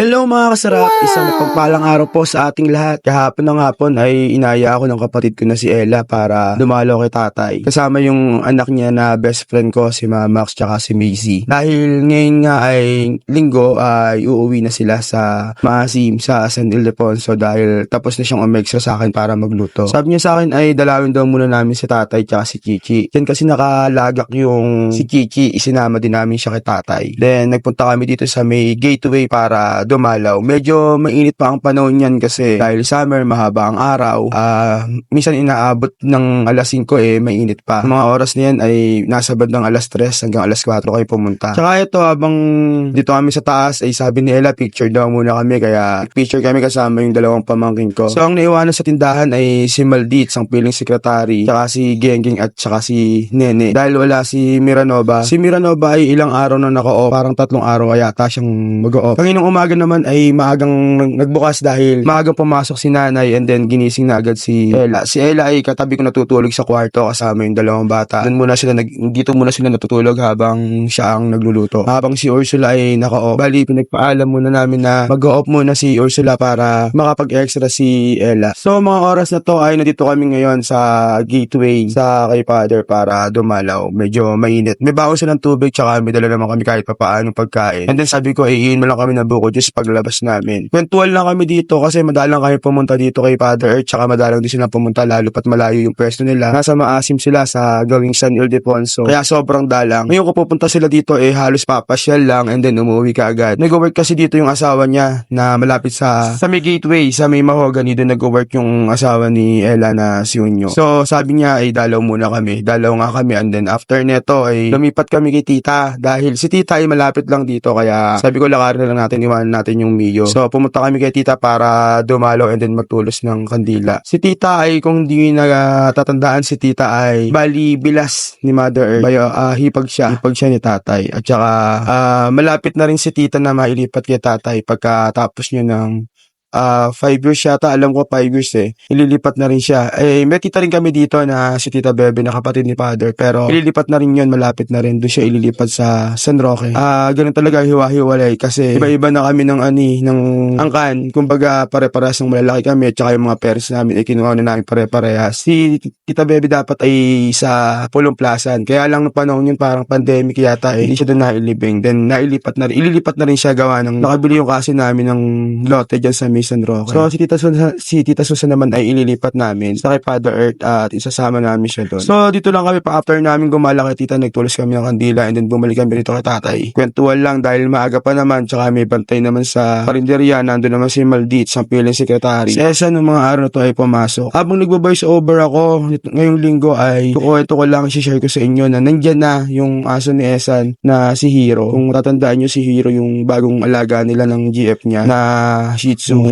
Hello mga kasarap, isang napagpalang araw po sa ating lahat. Kahapon ng hapon ay inaya ako ng kapatid ko na si Ella para dumalo kay tatay. Kasama yung anak niya na best friend ko, si Mama Max tsaka si Macy. Dahil ngayon nga ay linggo ay uuwi na sila sa Maasim sa San Ildefonso dahil tapos na siyang umextra sa akin para magluto. Sabi niya sa akin ay dalawin daw muna namin si tatay tsaka si Chichi. Yan kasi nakalagak yung si Chichi, isinama din namin siya kay tatay. Then nagpunta kami dito sa may gateway para dumalaw. Medyo mainit pa ang panahon yan kasi dahil summer, mahaba ang araw. Ah, minsan inaabot ng alas 5 eh, mainit pa. Mga oras na yan ay nasa bandang alas 3 hanggang alas 4 kayo pumunta. Tsaka ito habang dito kami sa taas ay sabi ni Ella picture daw muna kami kaya picture kami kasama yung dalawang pamangkin ko. So ang naiwanan sa tindahan ay si Maldit, ang piling secretary, tsaka si Gengeng at tsaka si Nene. Dahil wala si Miranova. Si Miranova ay ilang araw na naka-off, parang tatlong araw yata siyang mag-off. Kanginang umaga naman ay maagang nag- nagbukas dahil maagang pumasok si nanay and then ginising na agad si Ella. Si Ella ay katabi ko natutulog sa kwarto kasama yung dalawang bata. Doon muna sila, nag, dito muna sila natutulog habang siya ang nagluluto. Habang si Ursula ay naka-off. Bali, pinagpaalam muna namin na mag-off muna si Ursula para makapag-extra si Ella. So, mga oras na to ay nandito kami ngayon sa gateway sa kay father para dumalaw. Medyo mainit. May baon silang tubig tsaka may dala naman kami kahit papaano pagkain. And then sabi ko, iiin mo lang kami ng buko juice paglabas namin. Kwentuhan lang kami dito kasi madalang kami pumunta dito kay Father Earth tsaka madalang din sila pumunta lalo pat malayo yung pwesto nila. Nasa maasim sila sa gawing San Ildefonso. Kaya sobrang dalang. Ngayon kung pupunta sila dito eh halos papasyal lang and then umuwi ka agad. Nag-work kasi dito yung asawa niya na malapit sa sa may gateway, sa may mahogany doon nag-work yung asawa ni Ella na si Unyo. So sabi niya ay dalaw muna kami. Dalaw nga kami and then after neto ay lumipat kami kay tita dahil si tita ay malapit lang dito kaya sabi ko lakarin na lang natin iwanan natin yung Mio. So pumunta kami kay tita para dumalaw and then magtulos ng kandila. Si tita ay kung hindi natatandaan si tita ay bali bilas ni Mother Earth. Bayo, ah, hipag siya. Hipag siya ni tatay. At saka ah, malapit na rin si tita na mailipat kay tatay pagkatapos niya ng ah five years yata, alam ko five years eh. Ililipat na rin siya. Eh, may tita rin kami dito na si Tita Bebe na kapatid ni Father. Pero ililipat na rin yun, malapit na rin. Doon siya ililipat sa San Roque. Ah, ganun talaga hiwa-hiwalay kasi iba-iba na kami ng ani, ng angkan. Kumbaga, pare-parehas ng malalaki kami at saka yung mga parents namin, eh, kinuha na namin pare-parehas. Si Tita Bebe dapat ay sa Pulong Plasan. Kaya lang no panahon yun, parang pandemic yata eh. Hindi siya doon nailibing. Then, nailipat na rin. Ililipat na rin siya gawa ng nakabili yung kasi namin ng lote dyan sa Mason Roque. So, si Tita Susan, si Tita Susan naman ay ililipat namin sa kay Father Earth at isasama namin siya doon. So, dito lang kami pa after namin gumala kay Tita, nagtulos kami ng kandila and then bumalik kami dito kay Tatay. Kwentuhan lang dahil maaga pa naman tsaka may bantay naman sa karinderya. Nandun naman si Maldit, sa piling secretary. Si Esa nung mga araw na to ay pumasok. Habang nagbo-voice over ako ngayong linggo ay kukwento ko lang, share ko sa inyo na nandyan na yung aso ni Esan na si Hero. Kung tatandaan nyo si Hero yung bagong alaga nila ng GF niya na Shih Tzu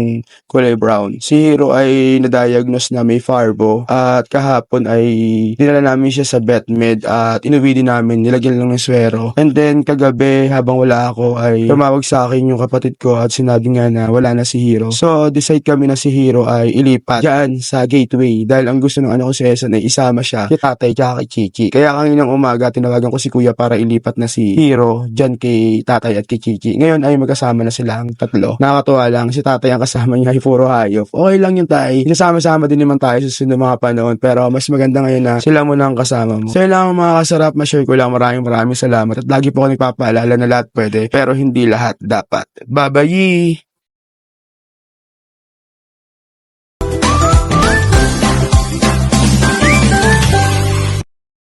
kulay brown. Si Hero ay na-diagnose na may Farbo at kahapon ay dinala namin siya sa vet med at inuwi din namin, nilagyan lang ng swero. And then kagabi habang wala ako ay tumawag sa akin yung kapatid ko at sinabi nga na wala na si Hero. So decide kami na si Hero ay ilipat dyan sa gateway dahil ang gusto ng ano ko si Esan ay isama siya kay tatay tsaka kay Chichi. Kaya kaninang umaga tinawagan ko si kuya para ilipat na si Hero dyan kay tatay at kay Chichi. Ngayon ay magkasama na sila ang tatlo. Nakakatuwa lang si tatay ang kasama niya ay puro hayop. Okay lang yung tay. Sinasama-sama din naman tayo sa susunod na mga panahon pero mas maganda ngayon na sila muna ang kasama mo. So lang mga kasarap, ma-share ko lang maraming maraming salamat at lagi po ako nagpapaalala na lahat pwede pero hindi lahat dapat. Babayi!